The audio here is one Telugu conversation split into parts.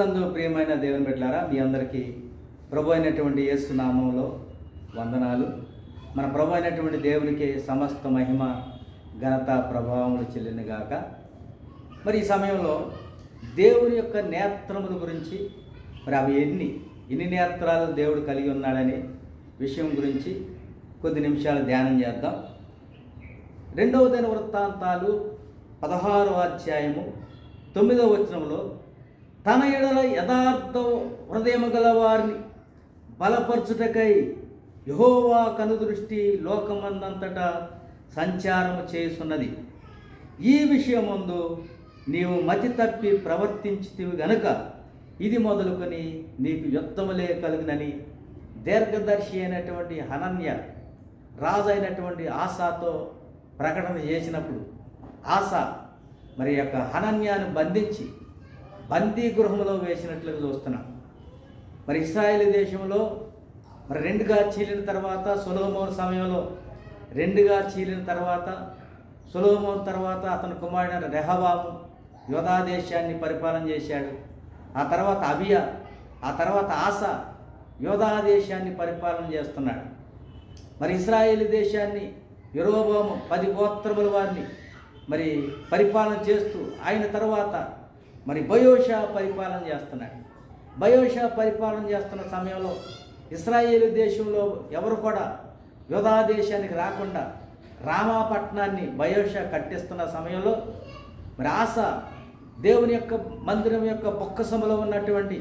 నందు ప్రియమైన దేవుని బిడ్డలారా మీ అందరికీ ప్రభు అయినటువంటి యేసు నామంలో వందనాలు. మన ప్రభు అయినటువంటి దేవునికి సమస్త మహిమ ఘనత ప్రభావములు చెల్లిన గాక. మరి ఈ సమయంలో దేవుని యొక్క నేత్రముల గురించి మరి అవి ఎన్ని ఎన్ని నేత్రాలు దేవుడు కలిగి ఉన్నాడనే విషయం గురించి కొద్ది నిమిషాలు ధ్యానం చేద్దాం. రెండవ దిన వృత్తాంతాలు పదహారవ అధ్యాయము తొమ్మిదవ వచనంలో తన ఎడల యథార్థ హృదయము గల వారిని బలపరచుటకై యహోవా కనుదృష్టి లోకమందంతటా సంచారము చేస్తున్నది ఈ విషయముందు నీవు మతి తప్పి ప్రవర్తించితివి గనుక ఇది మొదలుకొని నీకు యుద్ధములే కలిగినని దీర్ఘదర్శి అయినటువంటి హనన్య రాజు అయినటువంటి ఆశాతో ప్రకటన చేసినప్పుడు ఆశ మరి యొక్క హనన్యాన్ని బంధించి బందీ గృహంలో వేసినట్లుగా చూస్తున్నాం. మరి ఇస్రాయేల్ దేశంలో మరి రెండుగా చీలిన తర్వాత సులభమోన్ సమయంలో రెండుగా చీలిన తర్వాత సులభమోన్ తర్వాత అతని కుమారుడైన రెహబాబు యోధా దేశాన్ని పరిపాలన చేశాడు. ఆ తర్వాత అబియా ఆ తర్వాత ఆశ యోధా దేశాన్ని పరిపాలన చేస్తున్నాడు. మరి ఇస్రాయేల్ దేశాన్ని యురోబోము పది గోత్రముల వారిని మరి పరిపాలన చేస్తూ ఆయన తర్వాత మరి బయోషా పరిపాలన చేస్తున్నాడు. బయోషా పరిపాలన చేస్తున్న సమయంలో ఇస్రాయేల్ దేశంలో ఎవరు కూడా యోధా దేశానికి రాకుండా రామాపట్నాన్ని బయోషా కట్టిస్తున్న సమయంలో మరి ఆశ దేవుని యొక్క మందిరం యొక్క బొక్కసములో ఉన్నటువంటి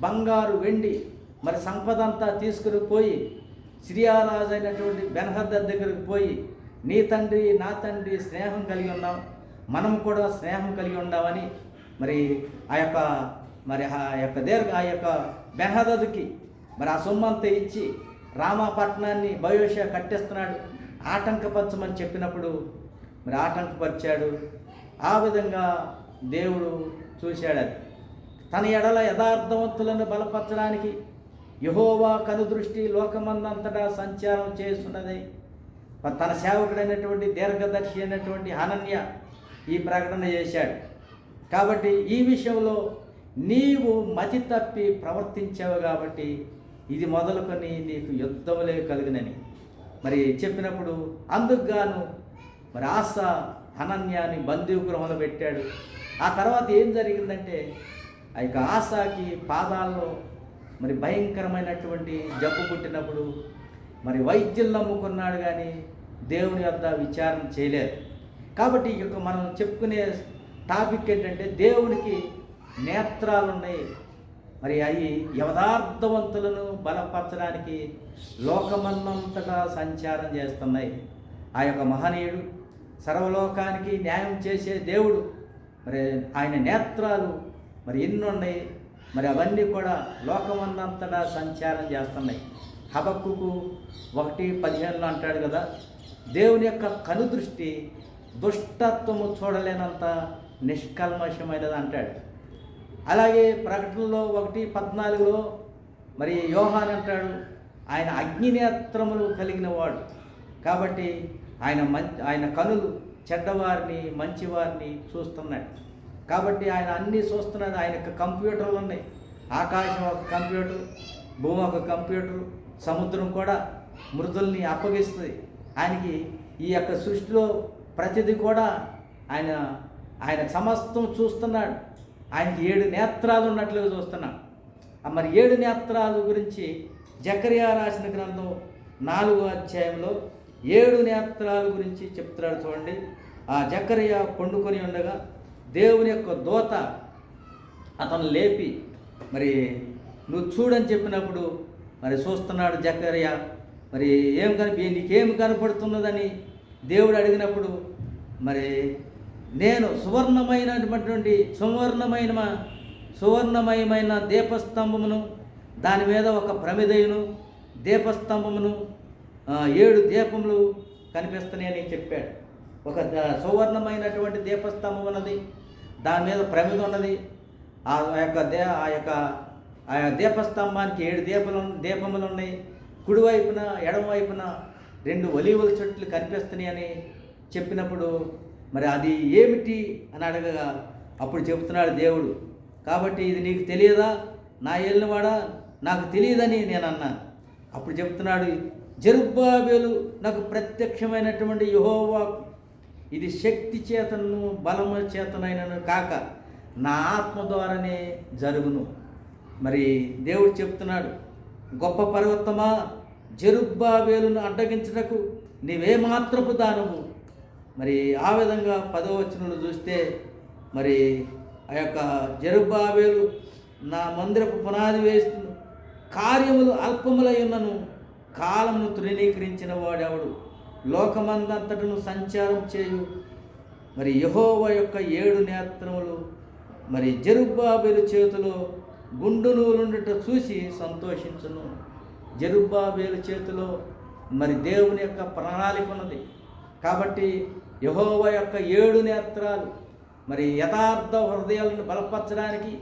బంగారు వెండి మరి సంపద అంతా తీసుకుని పోయి సిరియారాజు అయినటువంటి బెనహద్ద దగ్గరికి పోయి నీ తండ్రి నా తండ్రి స్నేహం కలిగి ఉన్నాం. మనం కూడా స్నేహం కలిగి ఉండామని మరి ఆ యొక్క మరి ఆ యొక్క దీర్ఘ ఆ యొక్క బెహదదుకి మరి ఆ సొమ్మంతా ఇచ్చి రామాపట్నాన్ని బయోషా కట్టేస్తున్నాడు. ఆటంకపరచమని చెప్పినప్పుడు మరి ఆటంకపరిచాడు. ఆ విధంగా దేవుడు చూశాడు అది. తన ఎడల యథార్థవంతులను బలపరచడానికి యహోవా కనుదృష్టి లోకమందంతటా సంచారం చేస్తున్నది. తన సేవకుడైనటువంటి దీర్ఘదర్శి అయినటువంటి అనన్య ఈ ప్రకటన చేశాడు. కాబట్టి ఈ విషయంలో నీవు మతి తప్పి ప్రవర్తించావు కాబట్టి ఇది మొదలుకొని నీకు యుద్ధములే కలిగినని. మరి చెప్పినప్పుడు అందుకుగాను మరి ఆశ అనన్యాన్ని బందీగృహంలో పెట్టాడు. ఆ తర్వాత ఏం జరిగిందంటే ఆ యొక్క ఆశకి పాదాల్లో మరి భయంకరమైనటువంటి జబ్బు పుట్టినప్పుడు మరి వైద్యులు నమ్ముకున్నాడు కానీ దేవుని వద్ద విచారణ చేయలేదు. కాబట్టి ఈ యొక్క మనం చెప్పుకునే టాపిక్ ఏంటంటే దేవునికి నేత్రాలు ఉన్నాయి మరి అవి యథార్థవంతులను బలపరచడానికి లోకమందంతటా సంచారం చేస్తున్నాయి. ఆ యొక్క మహనీయుడు సర్వలోకానికి న్యాయం చేసే దేవుడు. మరి ఆయన నేత్రాలు మరి ఎన్నున్నాయి? మరి అవన్నీ కూడా లోకమందంతటా సంచారం చేస్తున్నాయి. హబక్కుకు ఒకటి పదిహేనులో అంటాడు కదా దేవుని యొక్క కనుదృష్టి దుష్టత్వము చూడలేనంత నిష్కల్మషమైనది అంటాడు. అలాగే ప్రకటనలో ఒకటి పద్నాలుగులో మరి యోహాన్ అంటాడు ఆయన అగ్నినేత్రములు కలిగిన వాడు కాబట్టి ఆయన మం ఆయన కనులు చెడ్డవారిని మంచివారిని చూస్తున్నాడు. కాబట్టి ఆయన అన్నీ చూస్తున్నాడు. ఆయన యొక్క కంప్యూటర్లు ఉన్నాయి. ఆకాశం ఒక కంప్యూటర్ భూమి ఒక కంప్యూటర్ సముద్రం కూడా మృదుల్ని అప్పగిస్తుంది. ఆయనకి ఈ యొక్క సృష్టిలో ప్రతిదీ కూడా ఆయన ఆయన సమస్తం చూస్తున్నాడు. ఆయనకి ఏడు నేత్రాలు ఉన్నట్లుగా చూస్తున్నాడు. మరి ఏడు నేత్రాలు గురించి జకరియా రాసిన గ్రంథం నాలుగో అధ్యాయంలో ఏడు నేత్రాల గురించి చెప్తున్నాడు చూడండి. ఆ జకరియా పండుకొని ఉండగా దేవుని యొక్క దోత అతను లేపి మరి నువ్వు చూడని చెప్పినప్పుడు మరి చూస్తున్నాడు జకరియా. మరి ఏం కనిపి నీకేం కనపడుతున్నదని దేవుడు అడిగినప్పుడు మరి నేను సువర్ణమైనటువంటి సువర్ణమైన సువర్ణమయమైన దీపస్తంభమును దాని మీద ఒక ప్రమిదయును దీపస్తంభమును ఏడు దీపములు కనిపిస్తున్నాయని చెప్పాడు. ఒక సువర్ణమైనటువంటి దీపస్తంభం ఉన్నది దాని మీద ప్రమిద ఉన్నది ఆ యొక్క దే ఆ యొక్క ఆ దీపస్తంభానికి ఏడు దీపలు దీపములు ఉన్నాయి కుడివైపున ఎడమవైపున రెండు ఒలీవల చెట్లు కనిపిస్తున్నాయని చెప్పినప్పుడు మరి అది ఏమిటి అని అడగగా అప్పుడు చెబుతున్నాడు దేవుడు కాబట్టి ఇది నీకు తెలియదా? నా ఏలినవాడా? నాకు తెలియదని నేను అన్నాను. అప్పుడు చెప్తున్నాడు జరుబ్బాబేలు నాకు ప్రత్యక్షమైనటువంటి యహోవా ఇది శక్తి చేతను బలము చేతనైనను కాక నా ఆత్మ ద్వారానే జరుగును. మరి దేవుడు చెప్తున్నాడు గొప్ప పర్వతమా? జరుబ్బాబేలును అడ్డగించుటకు నీవేమాత్రపు దానము? మరి ఆ విధంగా పదో వచనంలో చూస్తే మరి ఆ యొక్క జరుబాబేలు నా మందిరపు పునాది వేస్తు కార్యములు అల్పములై కాలమును తృణీకరించిన వాడెవడు? లోకమందంతటను సంచారం చేయు. మరి యహోవ యొక్క ఏడు నేత్రములు మరి జరుబాబేలు చేతిలో గుండు నూలుండట చూసి సంతోషించును. జరుబాబేలు చేతిలో మరి దేవుని యొక్క ప్రణాళిక ఉన్నది. కాబట్టి యహోవ యొక్క ఏడు నేత్రాలు. మరి యథార్థ హృదయాలను బలపరచడానికి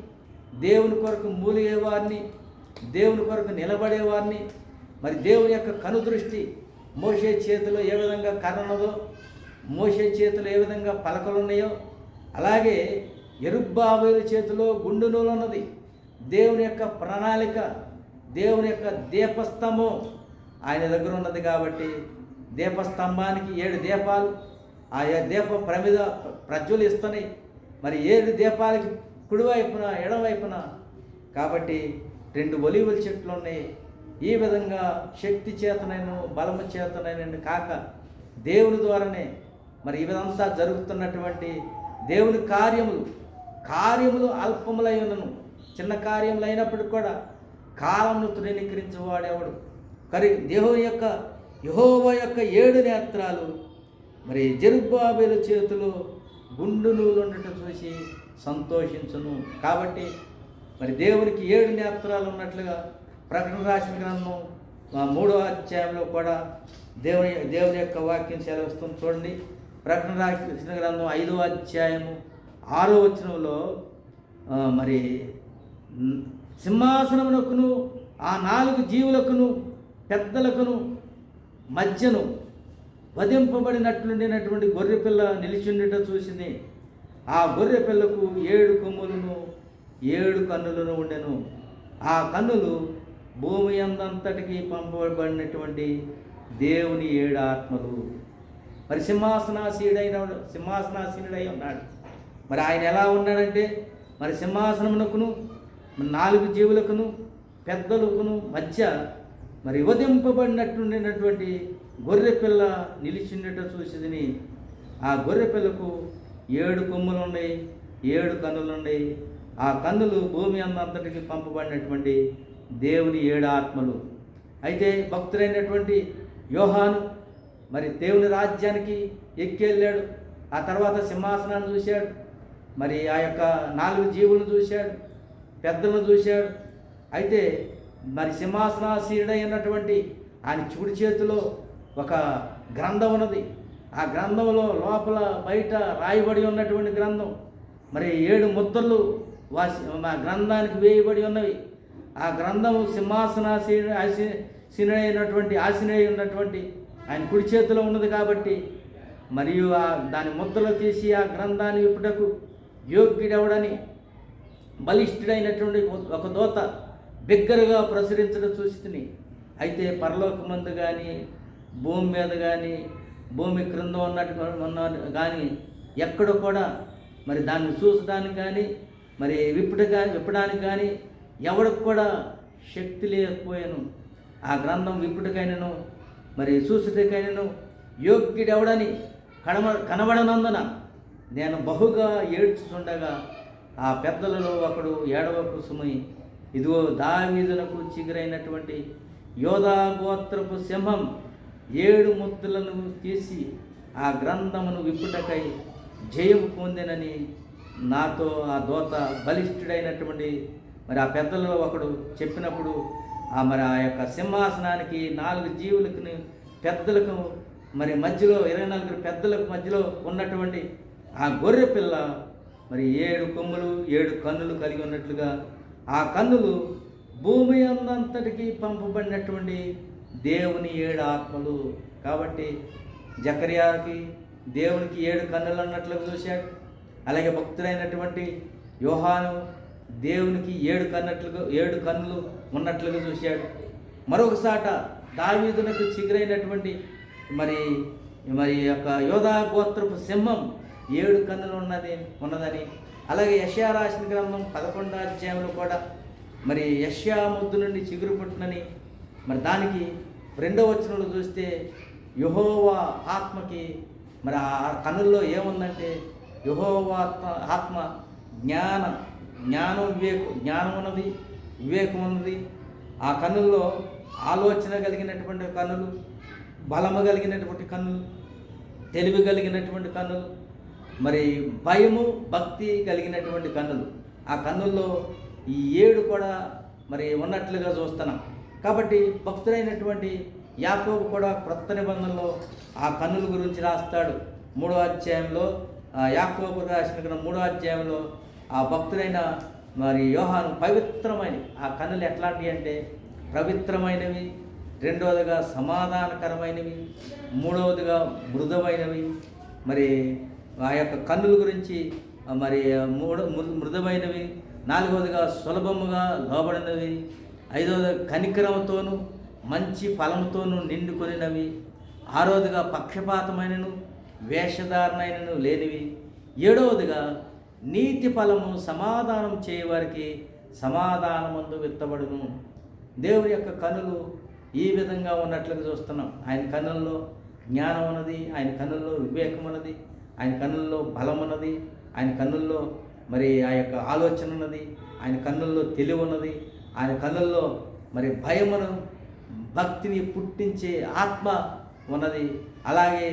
దేవుని కొరకు మూలిగేవారిని దేవుని కొరకు నిలబడేవారిని మరి దేవుని యొక్క కనుదృష్టి మోసే చేతిలో ఏ విధంగా కర్రనదో మోసే చేతిలో ఏ విధంగా పలకలు ఉన్నాయో అలాగే ఎరుబ్బాబేలు చేతిలో గుండు నూలు ఉన్నది దేవుని యొక్క ప్రణాళిక దేవుని యొక్క దీపస్తంభం ఆయన దగ్గర ఉన్నది కాబట్టి దీపస్తంభానికి ఏడు దీపాలు ఆ దీపం ప్రమిద ప్రజ్వలిస్తున్నాయి. మరి ఏడు దీపాలకి కుడివైపున ఎడవైపున కాబట్టి రెండు ఒలివల చెట్లు ఉన్నాయి. ఈ విధంగా శక్తి చేతనైన బలము చేతనైన కాక దేవుని ద్వారానే మరి ఇదంతా జరుగుతున్నటువంటి దేవుని కార్యములు కార్యములు అల్పములై ఉన్నను చిన్న కార్యములు అయినప్పటికి కూడా కాలమును తృణీకరించేవాడేవాడు? కరి దేవుని యొక్క యహోవ యొక్క ఏడు నేత్రాలు మరి జరుబాబేల చేతిలో గుండు నూలుండటం చూసి సంతోషించును. కాబట్టి మరి దేవునికి ఏడు నేత్రాలు ఉన్నట్లుగా ప్రకటన రాసిన గ్రంథం ఆ మూడో అధ్యాయంలో కూడా దేవుని దేవుని యొక్క వాక్యం సెలవుస్తుంది చూడండి. ప్రకటన రాసిన గ్రంథం ఐదో అధ్యాయము ఆరో వచనంలో మరి సింహాసనమునకును ఆ నాలుగు జీవులకును పెద్దలకును మధ్యను వధింపబడినట్లుండినటువంటి గొర్రెపిల్ల నిలిచిండుట చూసింది ఆ గొర్రెపిల్లకు ఏడు కొమ్ములను ఏడు కన్నులను ఉండెను. ఆ కన్నులు భూమి అందంతటికి పంపబడినటువంటి దేవుని ఏడు ఆత్మలు. మరి సింహాసనాసీడైన సింహాసనాసీనుడై ఉన్నాడు. మరి ఆయన ఎలా ఉన్నాడంటే మరి సింహాసనమునకును నాలుగు జీవులకును పెద్దలకును మధ్య మరి వధింపబడినట్టుండినటువంటి గొర్రె పిల్ల నిలిచిండట చూసిదిని ఆ గొర్రె పిల్లకు ఏడు కొమ్ములు ఉన్నాయి ఏడు కన్నులు ఉన్నాయి ఆ కన్నులు భూమి అన్నంతటికి పంపబడినటువంటి దేవుని ఏడు ఆత్మలు. అయితే భక్తులైనటువంటి యోహాను మరి దేవుని రాజ్యానికి ఎక్కి వెళ్ళాడు ఆ తర్వాత సింహాసనాన్ని చూశాడు. మరి ఆ యొక్క నాలుగు జీవులను చూశాడు పెద్దలను చూశాడు. అయితే మరి సింహాసనాసీనుడైనటువంటి ఆయన చూడి చేతిలో ఒక గ్రంథం ఉన్నది. ఆ గ్రంథంలో లోపల బయట రాయబడి ఉన్నటువంటి గ్రంథం. మరి ఏడు ముద్రలు వాసి ఆ గ్రంథానికి వేయబడి ఉన్నవి. ఆ గ్రంథము సింహాసనాసీన ఆశీనుడైనటువంటి ఆశీనుడై ఉన్నటువంటి ఆయన కుడి చేతిలో ఉన్నది కాబట్టి మరియు ఆ దాని ముద్రలు తీసి ఆ గ్రంథాన్ని విప్పుటకు యోగ్యుడవడని బలిష్ఠుడైనటువంటి ఒక దోత బిగ్గరగా ప్రచురించడం చూస్తుంది అయితే పరలోకమందు కానీ భూమి మీద కానీ భూమి క్రింద ఉన్నట్టు ఉన్న కానీ ఎక్కడ కూడా మరి దాన్ని చూసడానికి కానీ మరి విప్పుట కానీ విప్పడానికి కానీ ఎవరికి కూడా శక్తి లేకపోయాను. ఆ గ్రంథం విప్పుటకైనను మరి చూసుటకైనను యోగ్యుడెవడని కడమ కనబడనందున నేను బహుగా ఏడ్చుచుండగా ఆ పెద్దలలో ఒకడు ఏడవ సుమై ఇదిగో దావీదునకు చిగురైనటువంటి యోధా గోత్రపు సింహం ఏడు ముద్దులను తీసి ఆ గ్రంథమును విప్పుటకై జయము పొందినని నాతో ఆ దోత బలిష్ఠుడైనటువంటి మరి ఆ పెద్దలలో ఒకడు చెప్పినప్పుడు ఆ మరి ఆ యొక్క సింహాసనానికి నాలుగు జీవులకు పెద్దలకు మరి మధ్యలో ఇరవై నలుగురు పెద్దలకు మధ్యలో ఉన్నటువంటి ఆ గొర్రె పిల్ల మరి ఏడు కొమ్ములు ఏడు కన్నులు కలిగి ఉన్నట్లుగా ఆ కన్నులు భూమి అందంతటికీ పంపబడినటువంటి దేవుని ఏడు ఆత్మలు. కాబట్టి జకర్యాకి దేవునికి ఏడు కన్నులు అన్నట్లుగా చూశాడు. అలాగే భక్తుడైనటువంటి యోహాను దేవునికి ఏడు కన్నట్లుగా ఏడు కన్నులు ఉన్నట్లుగా చూశాడు. మరొకసాట దావీదునకు చిగురైనటువంటి మరి మరి యొక్క యోధా గోత్రపు సింహం ఏడు కన్నులు ఉన్నది ఉన్నదని అలాగే యష్యా రాసిన గ్రంథం పదకొండో అధ్యాయంలో కూడా మరి యష్యా ముద్దు నుండి చిగురు పుట్టునని మరి దానికి రెండో వచనంలో చూస్తే యహోవా ఆత్మకి మరి ఆ కన్నుల్లో ఏముందంటే యహోవా ఆత్మ జ్ఞాన జ్ఞానం వివేకం జ్ఞానం ఉన్నది వివేకం ఉన్నది. ఆ కన్నుల్లో ఆలోచన కలిగినటువంటి కన్నులు బలము కలిగినటువంటి కన్నులు తెలివి కలిగినటువంటి కన్నులు మరి భయము భక్తి కలిగినటువంటి కన్నులు. ఆ కన్నుల్లో ఈ ఏడు కూడా మరి ఉన్నట్లుగా చూస్తున్నాం కాబట్టి భక్తుడైనటువంటి యాకోబు కూడా క్రొత్త నిబంధనలో ఆ కన్నుల గురించి రాస్తాడు. మూడో అధ్యాయంలో ఆ యాకోబు రాసిన మూడో అధ్యాయంలో ఆ భక్తుడైన మరి యోహాను పవిత్రమైన ఆ కన్నులు ఎట్లాంటివి అంటే పవిత్రమైనవి రెండవదిగా సమాధానకరమైనవి మూడవదిగా మృదువైనవి. మరి ఆ యొక్క కన్నుల గురించి మరి మూడు మృ- మృదువైనవి నాలుగవదిగా సులభముగా లోబడినవి ఐదవది కనికరముతోనూ మంచి ఫలముతోనూ నిండుకొనినవి ఆరోదిగా పక్షపాతమైనను వేషధారణైనను లేనివి ఏడవదిగా నీతి ఫలము సమాధానం చేయవారికి సమాధానమందు విత్తబడును. దేవుని యొక్క కనులు ఈ విధంగా ఉన్నట్లుగా చూస్తున్నాం. ఆయన కన్నుల్లో జ్ఞానం ఉన్నది ఆయన కన్నుల్లో వివేకం ఉన్నది ఆయన కన్నుల్లో బలం ఉన్నది ఆయన కన్నుల్లో మరి ఆ యొక్క ఆలోచన ఉన్నది ఆయన కన్నుల్లో తెలివి ఉన్నది ఆయన కన్నుల్లో మరి భయమును భక్తిని పుట్టించే ఆత్మ ఉన్నది. అలాగే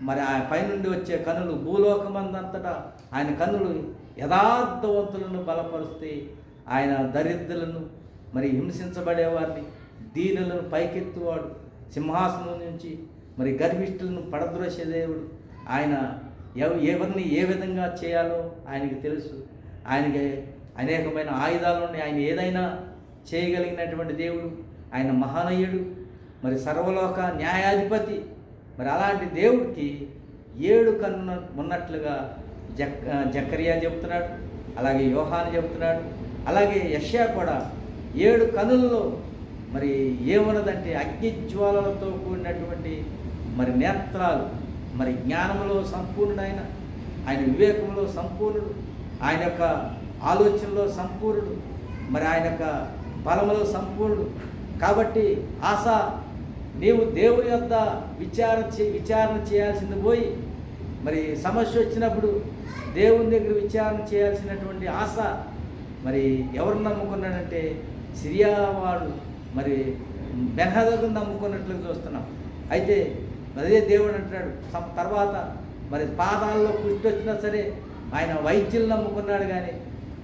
మరి ఆ పైనుండి వచ్చే కన్నులు భూలోకమందంతటా ఆయన కన్నులు యథార్థవంతులను బలపరుస్తే ఆయన దరిద్రులను మరి హింసించబడేవారిని దీనులను పైకెత్తువాడు సింహాసనం నుంచి మరి గర్విష్ఠులను పడద్రోసే దేవుడు. ఆయన ఎవరిని ఏ విధంగా చేయాలో ఆయనకి తెలుసు. ఆయనకి అనేకమైన ఆయుధాలు ఉన్నాయి. ఆయన ఏదైనా చేయగలిగినటువంటి దేవుడు ఆయన మహానయుడు మరి సర్వలోక న్యాయాధిపతి. మరి అలాంటి దేవుడికి ఏడు కన్ను ఉన్నట్లుగా జక్ జకరియా చెబుతున్నాడు అలాగే యోహాను చెబుతున్నాడు అలాగే యష్యా కూడా ఏడు కనుల్లో మరి ఏమున్నదంటే అగ్నిజ్వాలలతో కూడినటువంటి మరి నేత్రాలు మరి జ్ఞానంలో సంపూర్ణుడు ఆయన ఆయన వివేకంలో సంపూర్ణుడు ఆయన యొక్క ఆలోచనలో సంపూర్ణుడు మరి ఆయన యొక్క బలములో సంపూర్ణుడు. కాబట్టి ఆశ నీవు దేవుని యొక్క విచారణ చే విచారణ చేయాల్సింది పోయి మరి సమస్య వచ్చినప్పుడు దేవుని దగ్గర విచారణ చేయాల్సినటువంటి ఆశ మరి ఎవరు నమ్ముకున్నాడంటే సిరియావాడు మరి బెన్హదను నమ్ముకున్నట్లు చూస్తున్నాం. అయితే అదే దేవుడు అంటున్నాడు. తర్వాత మరి పాదాల్లో పుష్టి వచ్చినా సరే ఆయన వైద్యులు నమ్ముకున్నాడు కానీ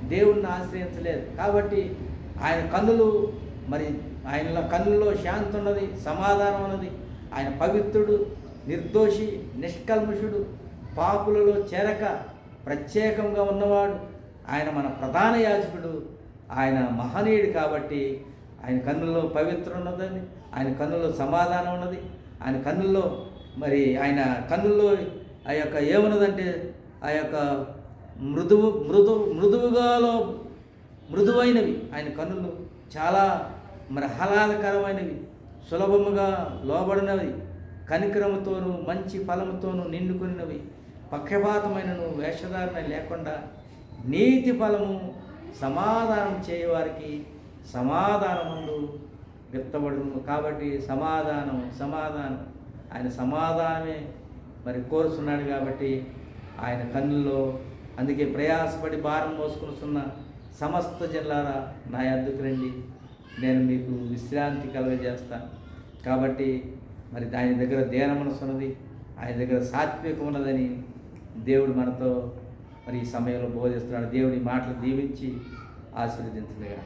దేవుణ్ణి ఆశ్రయించలేదు. కాబట్టి ఆయన కన్నులు మరి ఆయన కన్నుల్లో శాంతి ఉన్నది సమాధానం ఉన్నది. ఆయన పవిత్రుడు నిర్దోషి నిష్కల్మషుడు పాపులలో చేరక ప్రత్యేకంగా ఉన్నవాడు. ఆయన మన ప్రధాన యాజకుడు ఆయన మహనీయుడు కాబట్టి ఆయన కన్నుల్లో పవిత్ర ఉన్నదని ఆయన కన్నుల్లో సమాధానం ఉన్నది. ఆయన కన్నుల్లో మరి ఆయన కన్నుల్లో ఆ యొక్క ఏమున్నదంటే ఆ యొక్క మృదువు మృదు మృదువుగాలో మృదువైనవి. ఆయన కన్నులు చాలా మరి ఆహ్లాదకరమైనవి సులభముగా లోబడినవి కనికరముతోనూ మంచి ఫలముతోనూ నిండుకున్నవి. పక్షపాతమైనను వేషధారణ లేకుండా నీతి ఫలము సమాధానం చేయవారికి సమాధానముందు విత్తబడును కాబట్టి సమాధానం సమాధానం. ఆయన సమాధానమే మరి కోరుతున్నాడు కాబట్టి ఆయన కన్నుల్లో అందుకే ప్రయాసపడి భారం మోసుకునిస్తున్న సమస్త జిల్లాల నా ఎద్దుకు రండి. నేను మీకు విశ్రాంతి కలుగజేస్తాను కాబట్టి మరి ఆయన దగ్గర దేన మనసు ఉన్నది ఆయన దగ్గర సాత్వికం ఉన్నదని దేవుడు మనతో మరి ఈ సమయంలో బోధిస్తున్నాడు. దేవుడి మాటలు దీవించి ఆశీర్వదించగా